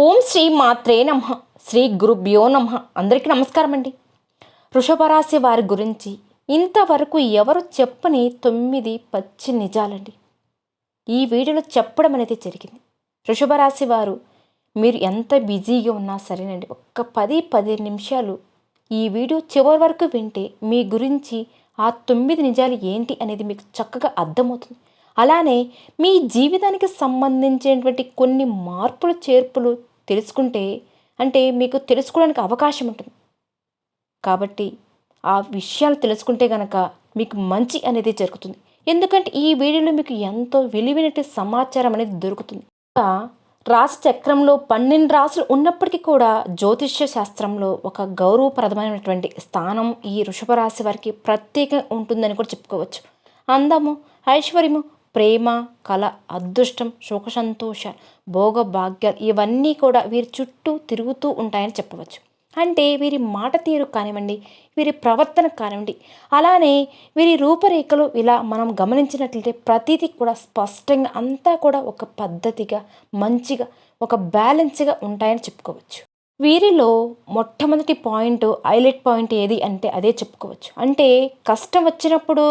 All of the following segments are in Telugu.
ఓం శ్రీ మాత్రే నమ. శ్రీ గురుభ్యో నమ. అందరికీ నమస్కారం అండి వృషభరాశి వారి గురించి ఇంతవరకు ఎవరు చెప్పని తొమ్మిది పచ్చి నిజాలండి. ఈ వీడియోలో చెప్పడం అనేది జరిగింది. వృషభరాశి వారు మీరు ఎంత బిజీగా ఉన్నా సరేనండి. ఒక్క పది పది నిమిషాలు ఈ వీడియో చివరి వరకు వింటే మీ గురించి ఆ తొమ్మిది నిజాలు ఏంటి అనేది మీకు చక్కగా అర్థమవుతుంది. అలానే మీ జీవితానికి సంబంధించినటువంటి కొన్ని మార్పులు చేర్పులు తెలుసుకుంటే అంటే మీకు తెలుసుకోవడానికి అవకాశం ఉంటుంది. కాబట్టి ఆ విషయాలు తెలుసుకుంటే గనక మీకు మంచి అనేది జరుగుతుంది. ఎందుకంటే ఈ వీడియోలో మీకు ఎంతో విలువైనటువంటి సమాచారం అనేది దొరుకుతుంది. ఇంకా రాశి చక్రంలో పన్నెండు రాసులు ఉన్నప్పటికీ కూడా జ్యోతిష్య శాస్త్రంలో ఒక గౌరవప్రదమైనటువంటి స్థానం ఈ వృషభ రాశి వారికి ప్రత్యేకంగా ఉంటుందని కూడా చెప్పుకోవచ్చు. అందము ఐశ్వర్యము ప్రేమ కళ అదృష్టం సుఖ సంతోషాలు భోగ భాగ్యాలు ఇవన్నీ కూడా వీరి చుట్టూ తిరుగుతూ ఉంటాయని చెప్పవచ్చు. అంటే వీరి మాట తీరు కానివ్వండి వీరి ప్రవర్తన కానివ్వండి అలానే వీరి రూపరేఖలు ఇలా మనం గమనించినట్లయితే ప్రతిదీ కూడా స్పష్టంగా అంతా కూడా ఒక పద్ధతిగా మంచిగా ఒక బ్యాలెన్స్గా ఉంటాయని చెప్పుకోవచ్చు. వీరిలో మొట్టమొదటి పాయింట్ హైలైట్ పాయింట్ ఏది అంటే అదే చెప్పుకోవచ్చు. అంటే కష్టం వచ్చినప్పుడు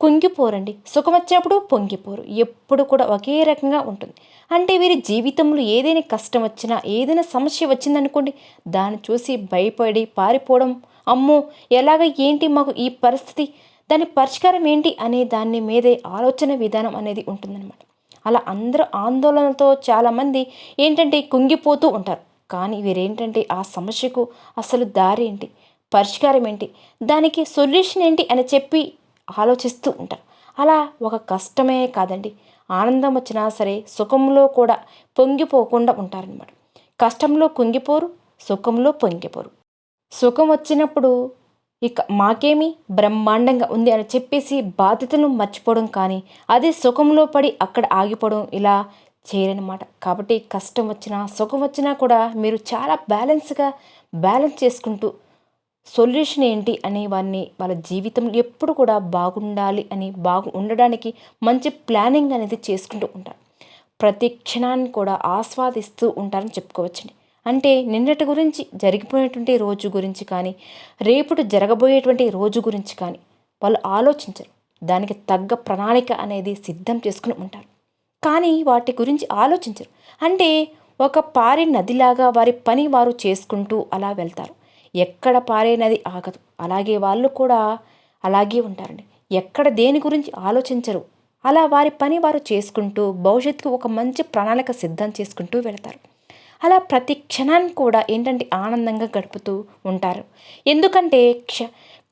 కుంగిపోరండి సుఖం వచ్చినప్పుడు పొంగిపోరు. ఎప్పుడు కూడా ఒకే రకంగా ఉంటుంది. అంటే వీరి జీవితంలో ఏదైనా కష్టం వచ్చినా ఏదైనా సమస్య వచ్చిందనుకోండి దాన్ని చూసి భయపడి పారిపోవడం అమ్మో ఎలాగ ఏంటి మాకు ఈ పరిస్థితి? దాని పరిష్కారం ఏంటి అనే దాని మీదే ఆలోచన విధానం అనేది ఉంటుందన్నమాట. అలా అందరూ ఆందోళనతో చాలామంది ఏంటంటే కుంగిపోతూ ఉంటారు. కానీ వీరేంటంటే ఆ సమస్యకు అసలు దారి ఏంటి? పరిష్కారం ఏంటి? దానికి సొల్యూషన్ ఏంటి అని చెప్పి ఆలోచిస్తూ ఉంటారు. అలా ఒక కష్టమే కాదండి. ఆనందం వచ్చినా సరే సుఖంలో కూడా పొంగిపోకుండా ఉంటారనమాట కష్టంలో కుంగిపోరు సుఖంలో పొంగిపోరు. సుఖం వచ్చినప్పుడు ఇక మాకేమి బ్రహ్మాండంగా ఉంది అని చెప్పేసి బాధ్యతను మర్చిపోవడం కానీ అదే సుఖంలో పడి అక్కడ ఆగిపోవడం ఇలా చేయరనమాట కాబట్టి కష్టం వచ్చినా సుఖం వచ్చినా కూడా మీరు చాలా బ్యాలెన్స్గా బ్యాలెన్స్ చేసుకుంటూ సొల్యూషన్ ఏంటి అనే వారిని వాళ్ళ జీవితం ఎప్పుడు కూడా బాగుండాలి అని బాగు ఉండడానికి మంచి ప్లానింగ్ అనేది చేసుకుంటూ ఉంటారు. ప్రతి క్షణాన్ని కూడా ఆస్వాదిస్తూ ఉంటారని చెప్పుకోవచ్చండి. అంటే నిన్నటి గురించి జరిగిపోయినటువంటి రోజు గురించి కానీ రేపుడు జరగబోయేటువంటి రోజు గురించి కానీ వాళ్ళు ఆలోచించరు. దానికి తగ్గ ప్రణాళిక అనేది సిద్ధం చేసుకుని ఉంటారు. కానీ వాటి గురించి ఆలోచించరు. అంటే ఒక పారి నదిలాగా వారి పని వారు చేసుకుంటూ అలా వెళ్తారు. ఎక్కడ పారే నది ఆగదు. అలాగే వాళ్ళు కూడా అలాగే ఉంటారండి. ఎక్కడ దేని గురించి ఆలోచించరు. అలా వారి పని వారు చేసుకుంటూ భవిష్యత్తుకు ఒక మంచి ప్రణాళిక సిద్ధం చేసుకుంటూ వెళతారు. అలా ప్రతి క్షణాన్ని కూడా ఏంటంటే ఆనందంగా గడుపుతూ ఉంటారు. ఎందుకంటే క్ష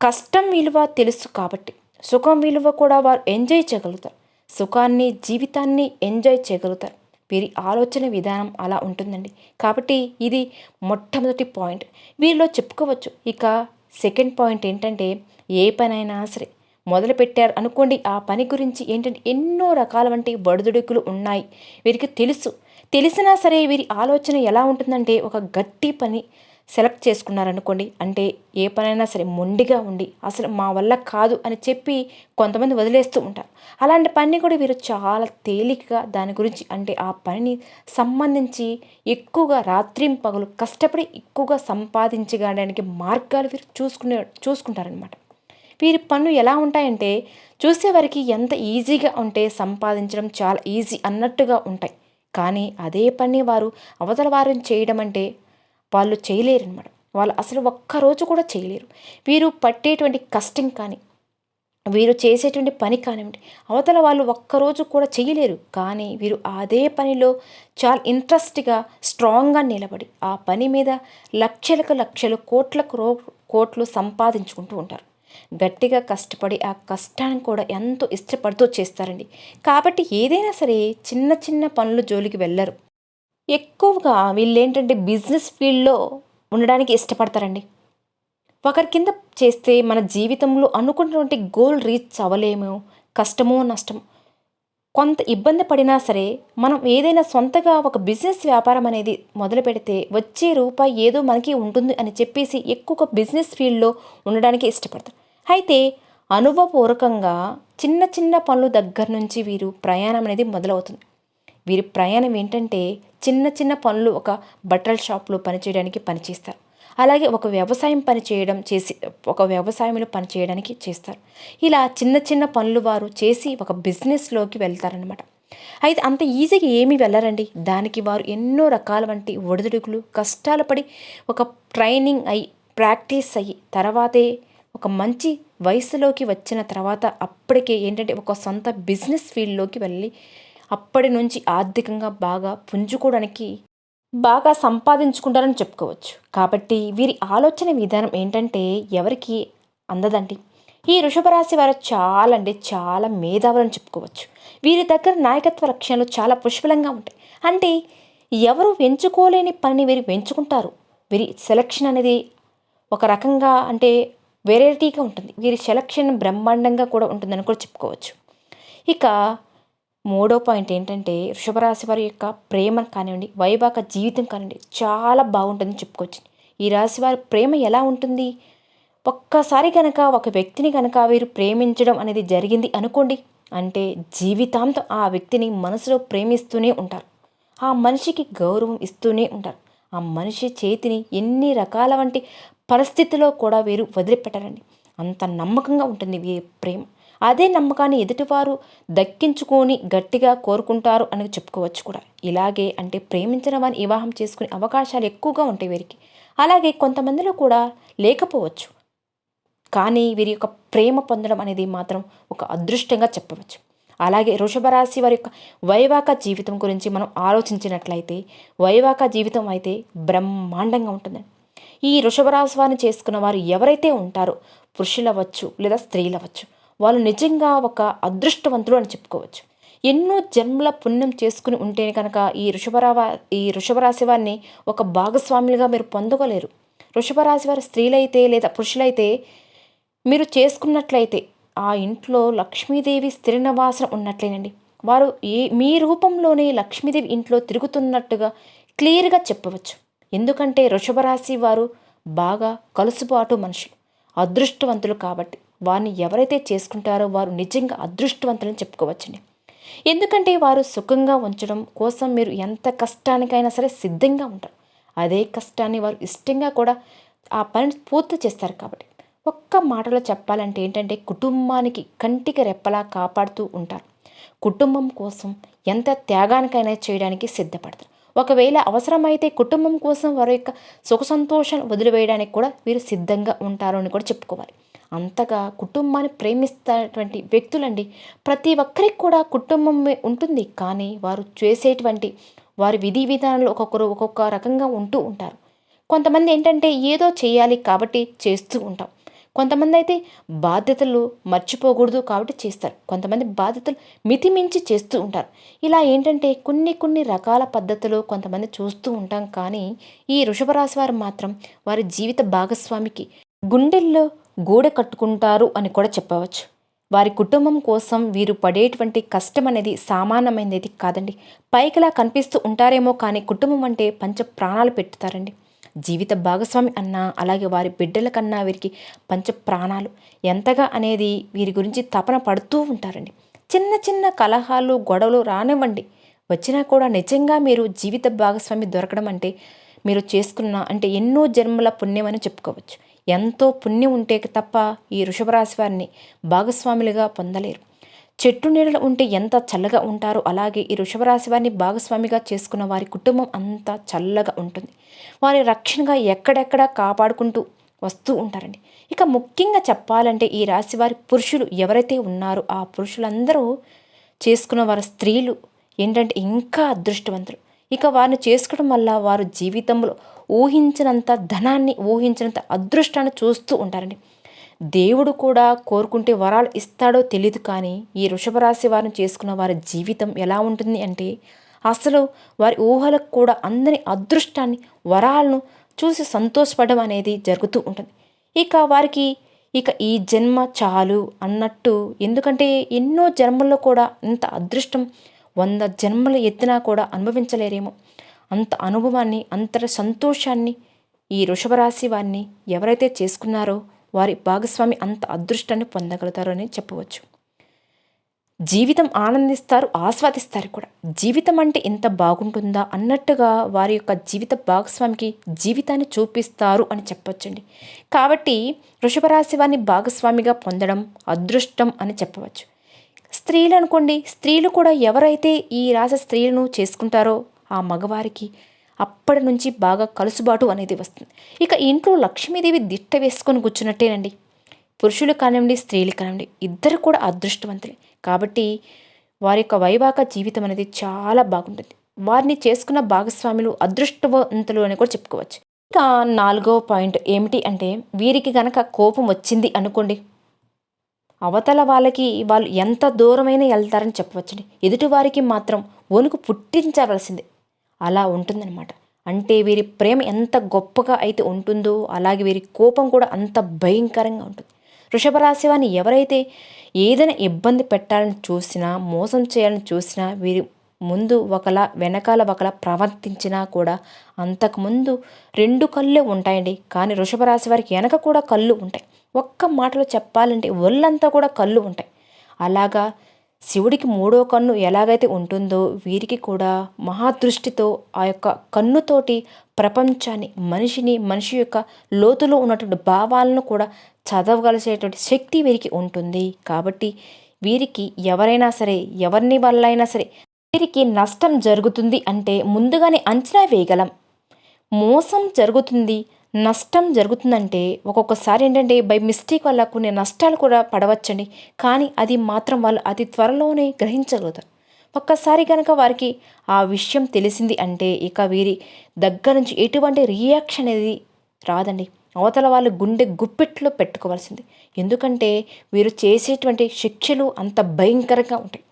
కష్టం విలువ తెలుసు కాబట్టి సుఖం విలువ కూడా వారు ఎంజాయ్ చేయగలుగుతారు. సుఖాన్ని జీవితాన్ని ఎంజాయ్ చేయగలుగుతారు. వీరి ఆలోచన విధానం అలా ఉంటుందండి. కాబట్టి ఇది మొట్టమొదటి పాయింట్. వీరిలో చెప్పుకోవచ్చు. ఇక సెకండ్ పాయింట్ ఏంటంటే ఏ పనైనా సరే మొదలు పెట్టారు అనుకోండి ఆ పని గురించి ఏంటంటే ఎన్నో రకాల వంటి బడుదుడుకులు ఉన్నాయి. వీరికి తెలుసు. తెలిసినా సరే వీరి ఆలోచన ఎలా ఉంటుందంటే ఒక గట్టి పని సెలెక్ట్ చేసుకున్నారనుకోండి అంటే ఏ పనైనా సరే మొండిగా ఉండి అసలు మా వల్ల కాదు అని చెప్పి కొంతమంది వదిలేస్తూ ఉంటారు. అలాంటి పని కూడా వీరు చాలా తేలికగా దాని గురించి అంటే ఆ పనిని సంబంధించి ఎక్కువగా రాత్రి పగలు కష్టపడి ఎక్కువగా సంపాదించడానికి మార్గాలు వీరు చూసుకునే చూసుకుంటారనమాట వీరి పనులు ఎలా ఉంటాయంటే చూసేవారికి ఎంత ఈజీగా ఉంటే సంపాదించడం చాలా ఈజీ అన్నట్టుగా ఉంటాయి. కానీ అదే పని వారు అవతల వారిని చేయడం అంటే వాళ్ళు చేయలేరు అనమాట వాళ్ళు అసలు ఒక్కరోజు కూడా చేయలేరు. వీరు పట్టేటువంటి కష్టం కానీ వీరు చేసేటువంటి పని కానివ్వండి అవతల వాళ్ళు ఒక్కరోజు కూడా చేయలేరు. కానీ వీరు అదే పనిలో చాలా ఇంట్రెస్ట్గా స్ట్రాంగ్గా నిలబడి ఆ పని మీద లక్షలకు లక్షలు కోట్లకు రో కోట్లు సంపాదించుకుంటూ ఉంటారు. గట్టిగా కష్టపడి ఆ కష్టాన్ని కూడా ఎంతో ఇష్టపడుతూ చేస్తారండి. కాబట్టి ఏదైనా సరే చిన్న చిన్న పనులు జోలికి వెళ్ళరు. ఎక్కువగా వీళ్ళు ఏంటంటే బిజినెస్ ఫీల్డ్లో ఉండడానికి ఇష్టపడతారండి. ఒకరి కింద చేస్తే మన జీవితంలో అనుకున్నటువంటి గోల్ రీచ్ అవ్వలేము కష్టమో నష్టం కొంత ఇబ్బంది పడినా సరే మనం ఏదైనా సొంతగా ఒక బిజినెస్ వ్యాపారం అనేది మొదలు పెడితే వచ్చే రూపాయి ఏదో మనకి ఉంటుంది అని చెప్పేసి ఎక్కువగా బిజినెస్ ఫీల్డ్లో ఉండడానికి ఇష్టపడతారు. అయితే అనుభవపూర్వకంగా చిన్న చిన్న పనుల దగ్గర నుంచి వీరు ప్రయాణం అనేది మొదలవుతుంది. వీరి ప్రయాణం ఏంటంటే చిన్న చిన్న పనులు ఒక బట్టల షాప్లో పనిచేయడానికి పనిచేస్తారు. అలాగే ఒక వ్యవసాయం పని చేయడం చేసి ఒక వ్యవసాయంలో పని చేయడానికి చేస్తారు. ఇలా చిన్న చిన్న పనులు వారు చేసి ఒక బిజినెస్లోకి వెళ్తారనమాట అయితే అంత ఈజీగా ఏమి వెళ్ళరండి? దానికి వారు ఎన్నో రకాల వంటి ఒడిదుడుకులు కష్టాలు పడి ఒక ట్రైనింగ్ అయ్యి ప్రాక్టీస్ అయ్యి తర్వాతే ఒక మంచి వయసులోకి వచ్చిన తర్వాత అప్పటికే ఏంటంటే ఒక సొంత బిజినెస్ ఫీల్డ్లోకి వెళ్ళి అప్పటి నుంచి ఆర్థికంగా బాగా పుంజుకోవడానికి బాగా సంపాదించుకుంటారని చెప్పుకోవచ్చు. కాబట్టి వీరి ఆలోచన విధానం ఏంటంటే ఎవరికి అందదండి. ఈ వృషభ రాశి వారు చాలా అంటే చాలా మేధావులని చెప్పుకోవచ్చు. వీరి దగ్గర నాయకత్వ లక్ష్యాలు చాలా పుష్పలంగా ఉంటాయి. అంటే ఎవరు వెంచుకోలేని పనిని వీరు వెంచుకుంటారు వీరి సెలక్షన్ అనేది ఒక రకంగా అంటే వెరైటీగా ఉంటుంది. వీరి సెలక్షన్ బ్రహ్మాండంగా కూడా ఉంటుందని కూడా చెప్పుకోవచ్చు. ఇక మూడో పాయింట్ ఏంటంటే వృషభరాశి వారి యొక్క ప్రేమ కానివ్వండి వైవాహిక జీవితం కానివ్వండి చాలా బాగుంటుందని చెప్పుకోవచ్చు. ఈ రాశి వారి ప్రేమ ఎలా ఉంటుంది? ఒక్కసారి కనుక ఒక వ్యక్తిని కనుక వీరు ప్రేమించడం అనేది జరిగింది అనుకోండి అంటే జీవితాంతం ఆ వ్యక్తిని మనసులో ప్రేమిస్తూనే ఉంటారు. ఆ మనిషికి గౌరవం ఇస్తూనే ఉంటారు. ఆ మనిషి చేతిని ఎన్ని రకాల వంటి పరిస్థితిలో కూడా వీరు వదిలిపెట్టారండి. అంత నమ్మకంగా ఉంటుంది వీరి ప్రేమ. అదే నమ్మకాన్ని ఎదుటివారు దక్కించుకొని గట్టిగా కోరుకుంటారు అని చెప్పుకోవచ్చు కూడా. ఇలాగే అంటే ప్రేమించిన వారిని వివాహం చేసుకునే అవకాశాలు ఎక్కువగా ఉంటాయి వీరికి. అలాగే కొంతమందిలో కూడా లేకపోవచ్చు. కానీ వీరి యొక్క ప్రేమ పొందడం అనేది మాత్రం ఒక అదృష్టంగా చెప్పవచ్చు. అలాగే వృషభరాశి వారి యొక్క వైవాక జీవితం గురించి మనం ఆలోచించినట్లయితే వైవాక జీవితం అయితే బ్రహ్మాండంగా ఉంటుందండి. ఈ వృషభరాశి వారిని చేసుకున్న వారు ఎవరైతే ఉంటారో పురుషులవచ్చు లేదా స్త్రీలవచ్చు వాళ్ళు నిజంగా ఒక అదృష్టవంతులు అని చెప్పుకోవచ్చు. ఎన్నో జన్మల పుణ్యం చేసుకుని ఉంటేనే కనుక ఈ వృషభరావ ఈ వృషభరాశి వారిని ఒక భాగస్వాములుగా మీరు పొందగలేరు వృషభరాశి వారి స్త్రీలైతే లేదా పురుషులైతే మీరు చేసుకున్నట్లయితే ఆ ఇంట్లో లక్ష్మీదేవి స్థిర నివాసన ఉన్నట్లేనండి. వారు ఏ మీ రూపంలోనే లక్ష్మీదేవి ఇంట్లో తిరుగుతున్నట్టుగా క్లియర్గా చెప్పవచ్చు. ఎందుకంటే వృషభరాశి వారు బాగా కలుసుబాటు మనుషులు అదృష్టవంతులు కాబట్టి. వారిని ఎవరైతే చేసుకుంటారో వారు నిజంగా అదృష్టవంతులని చెప్పుకోవచ్చండి. ఎందుకంటే వారు సుఖంగా ఉంచడం కోసం మీరు ఎంత కష్టానికైనా సరే సిద్ధంగా ఉంటారు. అదే కష్టాన్ని వారు ఇష్టంగా కూడా ఆ పని పూర్తి చేస్తారు కాబట్టి. ఒక్క మాటలో చెప్పాలంటే ఏంటంటే కుటుంబానికి కంటికి రెప్పలా కాపాడుతూ ఉంటారు. కుటుంబం కోసం ఎంత త్యాగానికైనా చేయడానికి సిద్ధపడతారు. ఒకవేళ అవసరమైతే కుటుంబం కోసం వారి యొక్క సుఖ సంతోషాన్ని వదిలివేయడానికి కూడా వీరు సిద్ధంగా ఉంటారు అని కూడా చెప్పుకోవాలి. అంతగా కుటుంబాన్ని ప్రేమిస్తున్నటువంటి వ్యక్తులండి. ప్రతి ఒక్కరికి కూడా కుటుంబం ఉంటుంది. కానీ వారు చేసేటువంటి వారి విధి విధానాలు ఒక్కొక్కరు ఒక్కొక్క రకంగా ఉంటూ ఉంటారు. కొంతమంది ఏంటంటే ఏదో చేయాలి కాబట్టి చేస్తూ ఉంటాం. కొంతమంది అయితే బాధ్యతలు మర్చిపోకూడదు కాబట్టి చేస్తారు. కొంతమంది బాధ్యతలు మితిమించి చేస్తూ ఉంటారు. ఇలా ఏంటంటే కొన్ని కొన్ని రకాల పద్ధతులు కొంతమంది చూస్తూ ఉంటాం. కానీ ఈ వృషభరాశి వారు మాత్రం వారి జీవిత భాగస్వామికి గుండెల్లో గూడ కట్టుకుంటారు అని కూడా చెప్పవచ్చు. వారి కుటుంబం కోసం వీరు పడేటువంటి కష్టం అనేది సామాన్యమైనది కాదండి. పైకిలా కనిపిస్తూ ఉంటారేమో కానీ కుటుంబం అంటే పంచ ప్రాణాలు పెట్టుతారండి. జీవిత భాగస్వామి అన్నా అలాగే వారి బిడ్డల కన్నా వీరికి పంచ ప్రాణాలు. ఎంతగా అనేది వీరి గురించి తపన పడుతూ ఉంటారండి. చిన్న చిన్న కలహాలు గొడవలు రానివ్వండి. వచ్చినా కూడా నిజంగా మీరు జీవిత భాగస్వామి దొరకడం అంటే మీరు చేసుకున్న అంటే ఎన్నో జన్మల పుణ్యమని చెప్పుకోవచ్చు. ఎంతో పుణ్యం ఉంటే తప్ప ఈ వృషభరాశి వారిని భాగస్వాములుగా పొందలేరు. చెట్టు నీడలు ఉంటే ఎంత చల్లగా ఉంటారో అలాగే ఈ వృషభరాశి వారిని భాగస్వామిగా చేసుకున్న వారి కుటుంబం అంతా చల్లగా ఉంటుంది. వారి రక్షణగా ఎక్కడెక్కడ కాపాడుకుంటూ వస్తూ ఉంటారండి. ఇక ముఖ్యంగా చెప్పాలంటే ఈ రాశి వారి పురుషులు ఎవరైతే ఉన్నారో ఆ పురుషులందరూ చేసుకున్న వారి స్త్రీలు ఏంటంటే ఇంకా అదృష్టవంతులు. ఇక వారిని చేసుకోవడం వల్ల వారు జీవితంలో ఊహించినంత ధనాన్ని ఊహించినంత అదృష్టాన్ని చూస్తూ ఉంటారండి. దేవుడు కూడా కోరుకుంటే వరాలు ఇస్తాడో తెలియదు కానీ ఈ వృషభరాశి వారిని చేసుకున్న వారి జీవితం ఎలా ఉంటుంది అంటే అసలు వారి ఊహలకు కూడా అందరి అదృష్టాన్ని వరాలను చూసి సంతోషపడడం అనేది జరుగుతూ ఉంటుంది. ఇక వారికి ఇక ఈ జన్మ చాలు అన్నట్టు ఎందుకంటే ఎన్నో జన్మల్లో కూడా ఇంత అదృష్టం వంద జన్మలు ఎత్తినా కూడా అనుభవించలేరేమో. అంత అనుభవాన్ని అంతటి సంతోషాన్ని ఈ వృషభరాశి వారిని ఎవరైతే చేసుకున్నారో వారి భాగస్వామి అంత అదృష్టాన్ని పొందగలుగుతారు అని చెప్పవచ్చు. జీవితం ఆనందిస్తారు ఆస్వాదిస్తారు కూడా. జీవితం అంటే ఎంత బాగుంటుందా అన్నట్టుగా వారి యొక్క జీవిత భాగస్వామికి జీవితాన్ని చూపిస్తారు అని చెప్పవచ్చండి కాబట్టి వృషభరాశి వారిని భాగస్వామిగా పొందడం అదృష్టం అని చెప్పవచ్చు. స్త్రీలు అనుకోండి స్త్రీలు కూడా ఎవరైతే ఈ రాశి స్త్రీలను చేసుకుంటారో ఆ మగవారికి అప్పటి నుంచి బాగా కలుసుబాటు అనేది వస్తుంది. ఇక ఇంట్లో లక్ష్మీదేవి దిట్ట వేసుకొని కూర్చున్నట్టేనండి. పురుషులు కానివ్వండి స్త్రీలు కానివ్వండి ఇద్దరు కూడా అదృష్టవంతులే. కాబట్టి వారి యొక్క వైవాహిక జీవితం అనేది చాలా బాగుంటుంది. వారిని చేసుకున్న భాగస్వాములు అదృష్టవంతులు అని కూడా చెప్పుకోవచ్చు. ఇంకా నాలుగో పాయింట్ ఏమిటి అంటే వీరికి గనక కోపం వచ్చింది అనుకోండి అవతల వాళ్ళకి వాళ్ళు ఎంత దూరమైనా వెళ్తారని చెప్పవచ్చండి. ఎదుటివారికి మాత్రం వణుకు పుట్టించవలసిందే. అలా ఉంటుందన్నమాట. అంటే వీరి ప్రేమ ఎంత గొప్పగా అయితే ఉంటుందో అలాగే వీరి కోపం కూడా అంత భయంకరంగా ఉంటుంది. వృషభ రాశి వారిని ఎవరైతే ఏదైనా ఇబ్బంది పెట్టాలని చూసినా మోసం చేయాలని చూసినా వీరి ముందు ఒకలా వెనకాల ఒకలా ప్రవర్తించినా కూడా అంతకుముందు రెండు కళ్ళే ఉంటాయండి. కానీ వృషభ రాశి వారికి వెనక కూడా కళ్ళు ఉంటాయి. ఒక్క మాటలో చెప్పాలంటే ఒళ్ళంతా కూడా కళ్ళు ఉంటాయి. అలాగా శివుడికి మూడో కన్ను ఎలాగైతే ఉంటుందో వీరికి కూడా మహాదృష్టితో ఆ యొక్క కన్నుతోటి ప్రపంచాన్ని మనిషిని మనిషి యొక్క లోతులో ఉన్నటువంటి భావాలను కూడా చదవగలిసేటువంటి శక్తి వీరికి ఉంటుంది. కాబట్టి వీరికి ఎవరైనా సరే ఎవరిని వల్ల అయినా సరే వీరికి నష్టం జరుగుతుంది అంటే ముందుగానే అంచనా వేయగలం. మోసం జరుగుతుంది నష్టం జరుగుతుందంటే ఒక్కొక్కసారి ఏంటంటే బై మిస్టేక్ వల్ల కొన్ని నష్టాలు కూడా పడవచ్చండి. కానీ అది మాత్రం వాళ్ళు అతి త్వరలోనే గ్రహించగలుగుతారు. ఒక్కసారి కనుక వారికి ఆ విషయం తెలిసింది అంటే ఇక వీరి దగ్గర నుంచి ఎటువంటి రియాక్షన్ అనేది రాదండి. అవతల వాళ్ళు గుండె గుప్పెట్లో పెట్టుకోవాల్సింది. ఎందుకంటే వీరు చేసేటువంటి శిక్షలు అంత భయంకరంగా ఉంటాయి.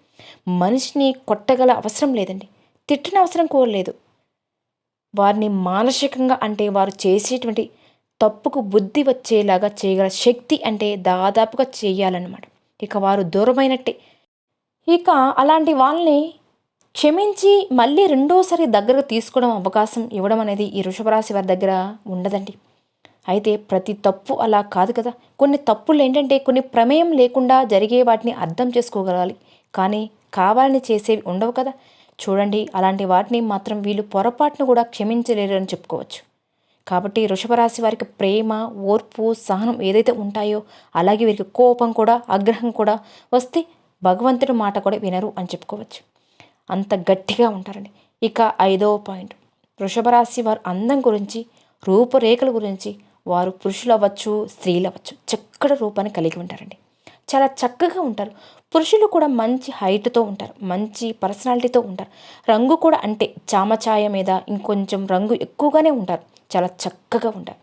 మనిషిని కొట్టగల అవసరం లేదండి. తిట్టిన అవసరం కోరలేదు వారిని మానసికంగా అంటే వారు చేసేటువంటి తప్పుకు బుద్ధి వచ్చేలాగా చేయగల శక్తి అంటే దాదాపుగా చేయాలన్నమాట. ఇక వారు దూరమైనట్టే. ఇక అలాంటి వాళ్ళని క్షమించి మళ్ళీ రెండోసారి దగ్గరకు తీసుకోవడం అవకాశం ఇవ్వడం అనేది ఈ వృషభరాశి వారి దగ్గర ఉండదండి. అయితే ప్రతి తప్పు అలా కాదు కదా. కొన్ని తప్పులు ఏంటంటే కొన్ని ప్రమేయం లేకుండా జరిగే వాటిని అర్థం చేసుకోగలగాలి. కానీ కావాలని చేసేవి ఉండవు కదా. చూడండి అలాంటి వాటిని మాత్రం వీళ్ళు పొరపాటును కూడా క్షమించలేరు అని చెప్పుకోవచ్చు. కాబట్టి వృషభరాశి వారికి ప్రేమ ఓర్పు సహనం ఏదైతే ఉంటాయో అలాగే వీరికి కోపం కూడా ఆగ్రహం కూడా వస్తే భగవంతుడి మాట కూడా వినరు అని చెప్పుకోవచ్చు. అంత గట్టిగా ఉంటారండి. ఇక ఐదవ పాయింట్. వృషభరాశి వారు అందం గురించి రూపురేఖల గురించి వారు పురుషులు అవ్వచ్చు స్త్రీలు అవ్వచ్చు చక్కటి రూపాన్ని కలిగి ఉంటారండి. చాలా చక్కగా ఉంటారు. పురుషులు కూడా మంచి హైట్తో ఉంటారు. మంచి పర్సనాలిటీతో ఉంటారు. రంగు కూడా అంటే చామఛాయ మీద ఇంకొంచెం రంగు ఎక్కువగానే ఉంటారు. చాలా చక్కగా ఉంటారు.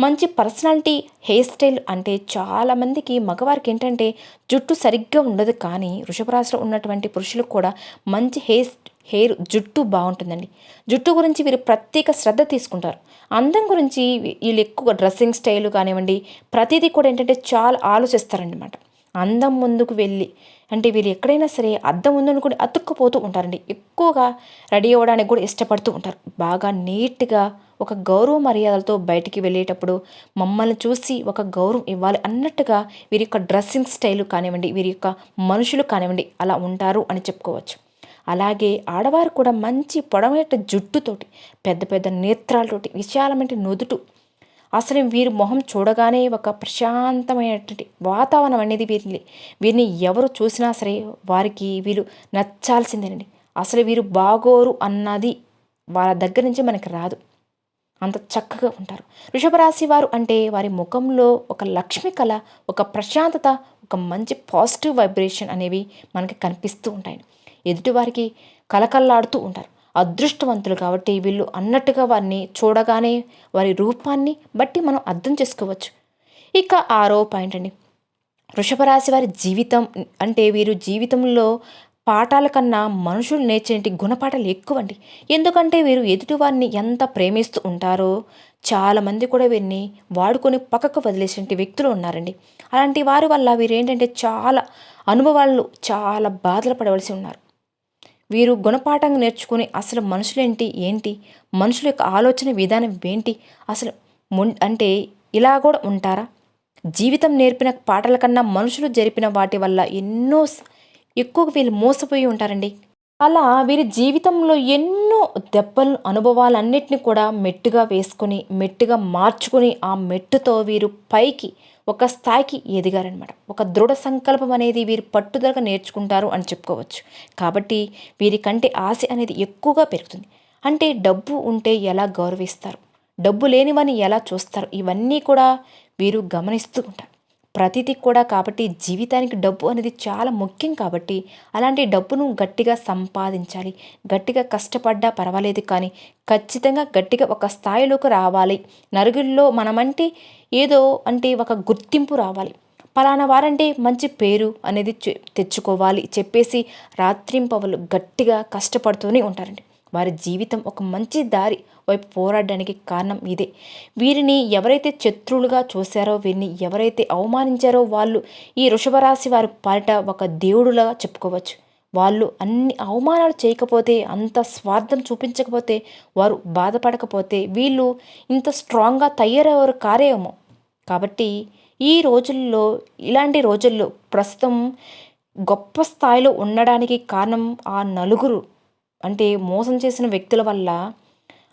మంచి పర్సనాలిటీ హెయిర్ స్టైల్ అంటే చాలామందికి మగవారికి ఏంటంటే జుట్టు సరిగ్గా ఉండదు కానీ వృషభరాశిలో ఉన్నటువంటి పురుషులకు కూడా మంచి హెయిర్ హెయిర్ జుట్టు బాగుంటుందండి. జుట్టు గురించి వీరు ప్రత్యేక శ్రద్ధ తీసుకుంటారు. అందం గురించి వీళ్ళు ఎక్కువ డ్రెస్సింగ్ స్టైల్ కానివ్వండి ప్రతిదీ కూడా ఏంటంటే చాలా ఆలోచిస్తారనమాట అందం ముందుకు వెళ్ళి అంటే వీళ్ళు ఎక్కడైనా సరే అద్దం ఉందనుకుని అతుక్కుపోతూ ఉంటారండి. ఎక్కువగా రెడీ అవ్వడానికి కూడా ఇష్టపడుతూ ఉంటారు. బాగా నీట్గా ఒక గౌరవ మర్యాదలతో బయటికి వెళ్ళేటప్పుడు మమ్మల్ని చూసి ఒక గౌరవం ఇవ్వాలి అన్నట్టుగా వీరి యొక్క డ్రెస్సింగ్ స్టైల్ కానివ్వండి వీరి యొక్క మనుషులు కానివ్వండి అలా ఉంటారు అని చెప్పుకోవచ్చు. అలాగే ఆడవారు కూడా మంచి పొడవైన జుట్టుతోటి పెద్ద పెద్ద నేత్రాలతోటి విశాలమైన నుదుటు అసలు వీరి మొహం చూడగానే ఒక ప్రశాంతమైనటువంటి వాతావరణం అనేది వీరిని వీరిని ఎవరు చూసినా సరే వారికి వీరు నచ్చాల్సిందేనండి. అసలు వీరు బాగోరు అన్నది వాళ్ళ దగ్గర నుంచి మనకి రాదు. అంత చక్కగా ఉంటారు. వృషభరాశి వారు అంటే వారి ముఖంలో ఒక లక్ష్మి కళ ఒక ప్రశాంతత ఒక మంచి పాజిటివ్ వైబ్రేషన్ అనేవి మనకి కనిపిస్తూ ఉంటాయి. ఎదుటివారికి కలకల్లాడుతూ ఉంటారు. అదృష్టవంతులు కాబట్టి వీళ్ళు అన్నట్టుగా వారిని చూడగానే వారి రూపాన్ని బట్టి మనం అర్థం చేసుకోవచ్చు. ఇక ఆరో పాయింట్ అండి. వృషభరాశి వారి జీవితం అంటే వీరు జీవితంలో పాఠాల కన్నా మనుషులు నేర్చేటి గుణపాఠాలు ఎక్కువ అండి ఎందుకంటే వీరు ఎదుటివారిని ఎంత ప్రేమిస్తూ ఉంటారో చాలామంది కూడా వీరిని వాడుకొని పక్కకు వదిలేసే వ్యక్తులు ఉన్నారండి. అలాంటి వారి వల్ల వీరు ఏంటంటే చాలా అనుభవాలు చాలా బాధలు పడవలసి ఉన్నారు. వీరు గుణపాఠంగా నేర్చుకుని అసలు మనుషులేంటి? ఏంటి? మనుషుల యొక్క ఆలోచన విధానం ఏంటి? అసలు అంటే ఇలా కూడా ఉంటారా? జీవితం నేర్పిన పాటల కన్నా మనుషులు జరిపిన వాటి వల్ల ఎన్నో ఎక్కువగా వీళ్ళు మోసపోయి ఉంటారండి. అలా వీరి జీవితంలో ఎన్నో దెబ్బలు అనుభవాలన్నిటిని కూడా మెట్టుగా వేసుకొని మెట్టుగా మార్చుకొని ఆ మెట్టుతో వీరు పైకి ఒక స్థాయికి ఎదిగారనమాట ఒక దృఢ సంకల్పం అనేది వీరు పట్టుదలగా నేర్చుకుంటారు అని చెప్పుకోవచ్చు. కాబట్టి వీరికంటే ఆశ అనేది ఎక్కువగా పెరుగుతుంది. అంటే డబ్బు ఉంటే ఎలా గౌరవిస్తారు? డబ్బు లేనివని ఎలా చూస్తారు? ఇవన్నీ కూడా వీరు గమనిస్తూ ఉంటారు. ప్రతిదీ కూడా కాబట్టి జీవితానికి డబ్బు అనేది చాలా ముఖ్యం కాబట్టి అలాంటి డబ్బును గట్టిగా సంపాదించాలి. గట్టిగా కష్టపడ్డా పర్వాలేదు కానీ ఖచ్చితంగా గట్టిగా ఒక స్థాయిలోకి రావాలి. నరుగుల్లో మనమంటే ఏదో అంటే ఒక గుర్తింపు రావాలి. పలానా వారంటే మంచి పేరు అనేది తెచ్చుకోవాలి. చెప్పేసి రాత్రింపవలు గట్టిగా కష్టపడుతూనే ఉంటారండి. వారి జీవితం ఒక మంచి దారి వైపు పోరాడడానికి కారణం ఇదే. వీరిని ఎవరైతే శత్రువులుగా చూశారో వీరిని ఎవరైతే అవమానించారో వాళ్ళు ఈ వృషభరాశి వారి పాలిట ఒక దేవుడులా చెప్పుకోవచ్చు. వాళ్ళు అన్ని అవమానాలు చేయకపోతే అంత స్వార్థం చూపించకపోతే వారు బాధపడకపోతే వీళ్ళు ఇంత స్ట్రాంగ్గా తయారయ్యేవారు కారేమో. కాబట్టి ఈ రోజుల్లో ఇలాంటి రోజుల్లో ప్రస్తుతం గొప్ప స్థాయిలో ఉండడానికి కారణం ఆ నలుగురు అంటే మోసం చేసిన వ్యక్తుల వల్ల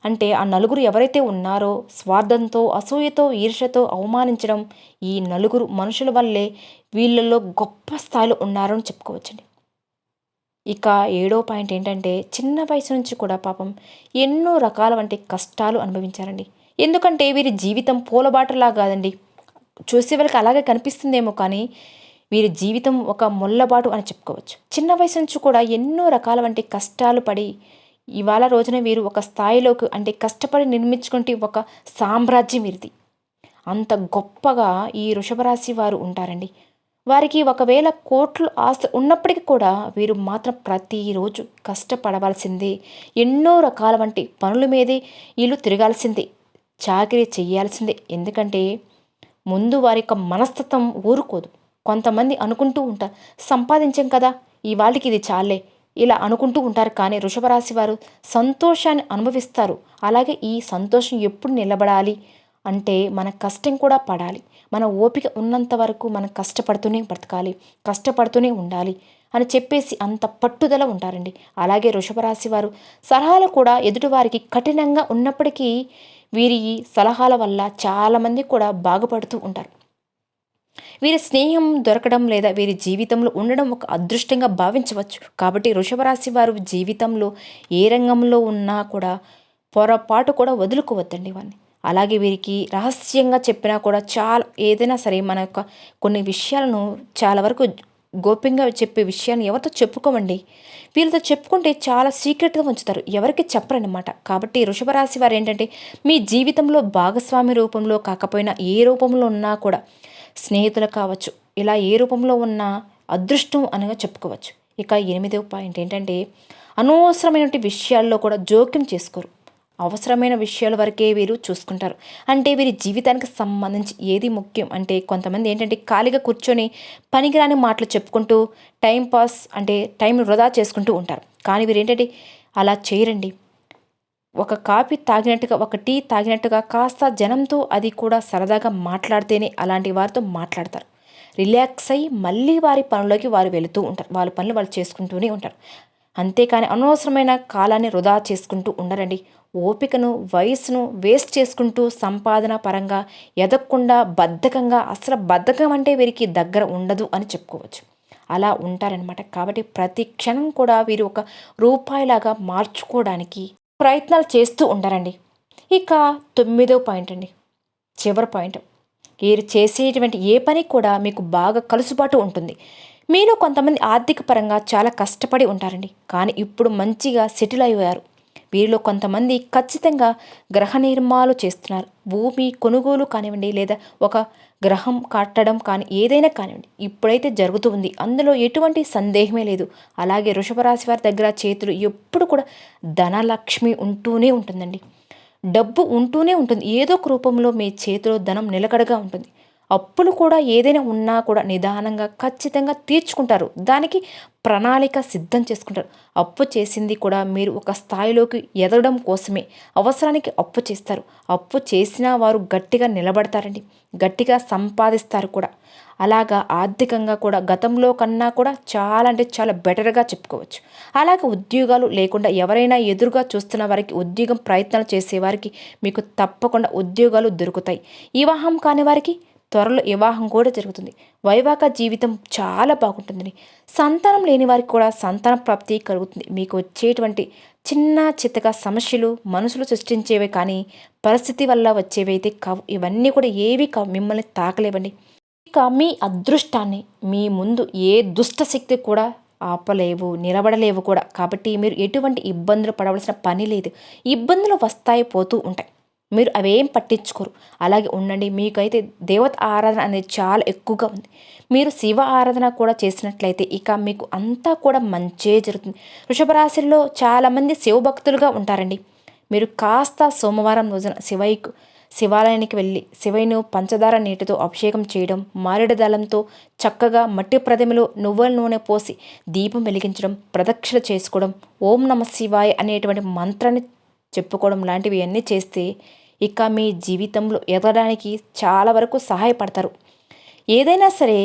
అంటే ఆ నలుగురు ఎవరైతే ఉన్నారో స్వార్థంతో అసూయతో ఈర్షతో అవమానించడం ఈ నలుగురు మనుషుల వల్లే వీళ్ళల్లో గొప్ప స్థాయిలో ఉన్నారని చెప్పుకోవచ్చండి. ఇక ఏడో పాయింట్ ఏంటంటే చిన్న వయసు నుంచి కూడా పాపం ఎన్నో రకాల వంటి కష్టాలు అనుభవించారండి. ఎందుకంటే వీరి జీవితం పూలబాటలా కాదండి. చూసే వాళ్ళకి అలాగే కనిపిస్తుందేమో కానీ వీరి జీవితం ఒక ముల్లబాటు అని చెప్పుకోవచ్చు. చిన్న వయసు నుంచి కూడా ఎన్నో రకాల వంటి కష్టాలు పడి ఇవాళ రోజున వీరు ఒక స్థాయిలోకి అంటే కష్టపడి నిర్మించుకుంటే ఒక సామ్రాజ్యం వీరిది అంత గొప్పగా ఈ వృషభరాశి వారు ఉంటారండి. వారికి ఒకవేళ కోట్లు ఆస్తి ఉన్నప్పటికీ కూడా వీరు మాత్రం ప్రతిరోజు కష్టపడవలసిందే. ఎన్నో రకాల వంటి పనుల మీదే వీళ్ళు తిరగాల్సిందే. చాకరీ చేయాల్సిందే. ఎందుకంటే ముందు వారి యొక్క మనస్తత్వం ఊరుకోదు. కొంతమంది అనుకుంటూ ఉంటారు సంపాదించాం కదా ఈ వాళ్ళకి ఇది చాలే. ఇలా అనుకుంటూ ఉంటారు కానీ వృషభరాశి వారు సంతోషాన్ని అనుభవిస్తారు. అలాగే ఈ సంతోషం ఎప్పుడు నిలబడాలి అంటే మన కష్టం కూడా పడాలి. మన ఓపిక ఉన్నంత వరకు మనం కష్టపడుతూనే బ్రతకాలి కష్టపడుతూనే ఉండాలి అని చెప్పేసి అంత పట్టుదల ఉంటారండి. అలాగే వృషభరాశి వారు సలహాలు కూడా ఎదుటివారికి కఠినంగా ఉన్నప్పటికీ వీరి సలహాల వల్ల చాలామంది కూడా బాగుపడుతూ ఉంటారు. వీరి స్నేహం దొరకడం లేదా వీరి జీవితంలో ఉండడం ఒక అదృష్టంగా భావించవచ్చు. కాబట్టి వృషభరాశి వారు జీవితంలో ఏ రంగంలో ఉన్నా కూడా పొరపాటు కూడా వదులుకోవద్దండి వారిని అలాగే వీరికి రహస్యంగా చెప్పినా కూడా చాలా ఏదైనా సరే మన యొక్క కొన్ని విషయాలను చాలా వరకు గోప్యంగా చెప్పే విషయాన్ని ఎవరితో చెప్పుకోమండి? వీళ్ళతో చెప్పుకుంటే చాలా సీక్రెట్గా ఉంచుతారు. ఎవరికి చెప్పరనమాట కాబట్టి వృషభరాశి వారు ఏంటంటే మీ జీవితంలో భాగస్వామి రూపంలో కాకపోయినా ఏ రూపంలో ఉన్నా కూడా స్నేహితులు కావచ్చు ఇలా ఏ రూపంలో ఉన్న అదృష్టం అనగా చెప్పుకోవచ్చు. ఇక ఎనిమిదవ పాయింట్ ఏంటంటే అనవసరమైనటువంటి విషయాల్లో కూడా జోక్యం చేసుకోరు. అవసరమైన విషయాల వరకే వీరు చూసుకుంటారు. అంటే వీరి జీవితానికి సంబంధించి ఏది ముఖ్యం అంటే కొంతమంది ఏంటంటే ఖాళీగా కూర్చొని పనికిరాని మాటలు చెప్పుకుంటూ టైం పాస్ అంటే టైం వృధా చేసుకుంటూ ఉంటారు. కానీ వీరు ఏంటంటే అలా చేయరండి. ఒక కాఫీ తాగినట్టుగా ఒక టీ తాగినట్టుగా కాస్త జనంతో అది కూడా సరదాగా మాట్లాడితేనే అలాంటి వారితో మాట్లాడతారు. రిలాక్స్ అయ్యి మళ్ళీ వారి పనులకి వారు వెళుతూ ఉంటారు. వాళ్ళ పనులు వాళ్ళు చేసుకుంటూనే ఉంటారు. అంతేకాని అనవసరమైన కాలాన్ని వృధా చేసుకుంటూ ఉండరండి. ఓపికను వయసును వేస్ట్ చేసుకుంటూ సంపాదన పరంగా ఎదగకుండా బద్ధకంగా అసలు బద్ధకం అంటే వీరికి దగ్గర ఉండదు అని చెప్పుకోవచ్చు. అలా ఉంటారనమాట కాబట్టి ప్రతి క్షణం కూడా వీరు ఒక రూపాయిలాగా మార్చుకోవడానికి ప్రయత్నాలు చేస్తూ ఉండరండి. ఇక తొమ్మిదో పాయింట్ అండి. చివరి పాయింట్. మీరు చేసేటువంటి ఏ పని కూడా మీకు బాగా కలుసుబాటు ఉంటుంది. మీలో కొంతమంది ఆర్థిక పరంగా చాలా కష్టపడి ఉంటారండి. కానీ ఇప్పుడు మంచిగా సెటిల్ అయ్యారు. వీరిలో కొంతమంది ఖచ్చితంగా గ్రహ నిర్మాలు చేస్తున్నారు. భూమి కొనుగోలు కానివ్వండి లేదా ఒక గ్రహం కట్టడం కానీ ఏదైనా కానివ్వండి ఇప్పుడైతే జరుగుతూ ఉంది. అందులో ఎటువంటి సందేహమే లేదు. అలాగే వృషభరాశి వారి దగ్గర చేతులు ఎప్పుడు కూడా ధనలక్ష్మి ఉంటూనే ఉంటుందండి. డబ్బు ఉంటూనే ఉంటుంది. ఏదో ఒక రూపంలో మీ చేతిలో ధనం నిలకడగా ఉంటుంది. అప్పులు కూడా ఏదైనా ఉన్నా కూడా నిదానంగా ఖచ్చితంగా తీర్చుకుంటారు. దానికి ప్రణాళిక సిద్ధం చేసుకుంటారు. అప్పు చేసింది కూడా మీరు ఒక స్థాయిలోకి ఎదగడం కోసమే. అవసరానికి అప్పు చేస్తారు. అప్పు చేసిన వారు గట్టిగా నిలబడతారండి. గట్టిగా సంపాదిస్తారు కూడా. అలాగా ఆర్థికంగా కూడా గతంలో కన్నా కూడా చాలా అంటే చాలా బెటర్గా చెప్పుకోవచ్చు. అలాగే ఉద్యోగాలు లేకుండా ఎవరైనా ఎదురుగా చూస్తున్న వారికి ఉద్యోగం ప్రయత్నాలు చేసేవారికి మీకు తప్పకుండా ఉద్యోగాలు దొరుకుతాయి. వివాహం కాని వారికి త్వరలో వివాహం కూడా జరుగుతుంది. వైవాహ జీవితం చాలా బాగుంటుందని. సంతానం లేని వారికి కూడా సంతాన ప్రాప్తి కలుగుతుంది. మీకు వచ్చేటువంటి చిన్న చిత్తగా సమస్యలు మనసులు సృష్టించేవే కానీ పరిస్థితి వల్ల వచ్చేవి అయితే కావు. ఇవన్నీ కూడా ఏవి కావు. మిమ్మల్ని తాకలేవండి. ఇక మీ అదృష్టాన్ని మీ ముందు ఏ దుష్ట శక్తి కూడా ఆపలేవు నిలబడలేవు కూడా. కాబట్టి మీరు ఎటువంటి ఇబ్బందులు పడవలసిన పని లేదు. ఇబ్బందులు వస్తాయి పోతూ ఉంటాయి. మీరు అవేం పట్టించుకోరు. అలాగే ఉండండి మీకైతే దేవత ఆరాధన అనేది చాలా ఎక్కువగా ఉంది. మీరు శివ ఆరాధన కూడా చేసినట్లయితే ఇక మీకు అంతా కూడా మంచే జరుగుతుంది. వృషభ రాశిలో చాలామంది శివభక్తులుగా ఉంటారండి. మీరు కాస్త సోమవారం రోజున శివయ్యకు శివాలయానికి వెళ్ళి శివయ్యను పంచదార నీటితో అభిషేకం చేయడం మారేడు దళంతో చక్కగా మట్టి ప్రతిమలో నువ్వుల నూనె పోసి దీపం వెలిగించడం ప్రదక్షిణ చేసుకోవడం ఓం నమ శివాయ అనేటువంటి మంత్రాన్ని చెప్పుకోవడం లాంటివి అన్నీ చేస్తే ఇక మీ జీవితంలో ఎదగడానికి చాలా వరకు సహాయపడతారు. ఏదైనా సరే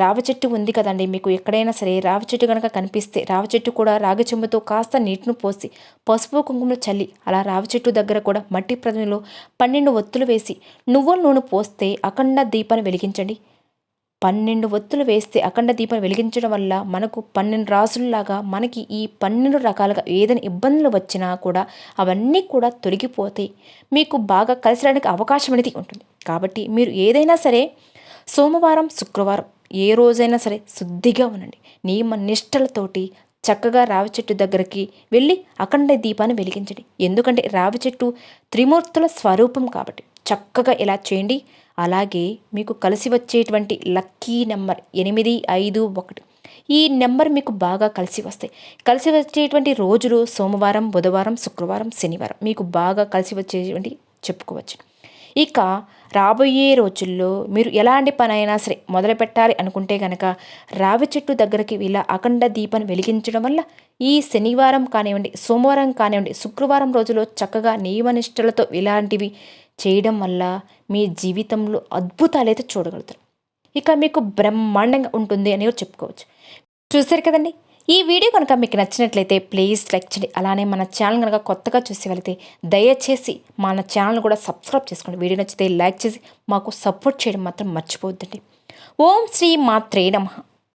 రావి చెట్టు ఉంది కదండి మీకు ఎక్కడైనా సరే రావి చెట్టు కనుక కనిపిస్తే రావి చెట్టు కూడా రాగి చెంబుతో కాస్త నీటిని పోసి పసుపు కుంకుమలు చల్లి అలా రావి చెట్టు దగ్గర కూడా మట్టి ప్రదమిలో పన్నెండు ఒత్తులు వేసి నువ్వుల నూనె పోస్తే అఖండ దీపాన్ని వెలిగించండి. పన్నెండు ఒత్తులు వేస్తే అఖండ దీపం వెలిగించడం వల్ల మనకు పన్నెండు రాసుల్లాగా మనకి ఈ పన్నెండు రకాలుగా ఏదైనా ఇబ్బందులు వచ్చినా కూడా అవన్నీ కూడా తొలగిపోతాయి. మీకు బాగా కలిసడానికి అవకాశం అనేది ఉంటుంది. కాబట్టి మీరు ఏదైనా సరే సోమవారం శుక్రవారం ఏ రోజైనా సరే శుద్ధిగా ఉండండి. నియమ నిష్టలతోటి చక్కగా రావి చెట్టు దగ్గరికి వెళ్ళి అఖండ దీపాన్ని వెలిగించండి. ఎందుకంటే రావి చెట్టు త్రిమూర్తుల స్వరూపం కాబట్టి. చక్కగా ఇలా చేయండి. అలాగే మీకు కలిసి వచ్చేటువంటి లక్కీ నెంబర్ ఎనిమిది ఐదు ఒకటి. ఈ నెంబర్ మీకు బాగా కలిసి వస్తాయి. కలిసి వచ్చేటువంటి రోజులు సోమవారం బుధవారం శుక్రవారం శనివారం మీకు బాగా కలిసి వచ్చేటువంటి చెప్పుకోవచ్చు. ఇక రాబోయే రోజుల్లో మీరు ఎలాంటి పని అయినా సరే మొదలు పెట్టాలి అనుకుంటే కనుక రావి చెట్టు దగ్గరికి ఇలా అఖండ దీపాన్ని వెలిగించడం వల్ల ఈ శనివారం కానివ్వండి సోమవారం కానివ్వండి శుక్రవారం రోజులో చక్కగా నియమనిష్టలతో ఇలాంటివి చేయడం వల్ల మీ జీవితంలో అద్భుతాలు అయితే చూడగలుగుతారు. ఇక మీకు బ్రహ్మాండంగా ఉంటుంది అని చెప్పుకోవచ్చు. చూసారు కదండి? ఈ వీడియో కనుక మీకు నచ్చినట్లయితే ప్లీజ్ లైక్ చేయండి. అలానే మన ఛానల్ కనుక కొత్తగా చూసి వెళితే దయచేసి మన ఛానల్ కూడా సబ్స్క్రైబ్ చేసుకోండి. వీడియో నచ్చితే లైక్ చేసి మాకు సపోర్ట్ చేయడం మాత్రం మర్చిపోవద్దండి. ఓం శ్రీ మాత్రే నమ.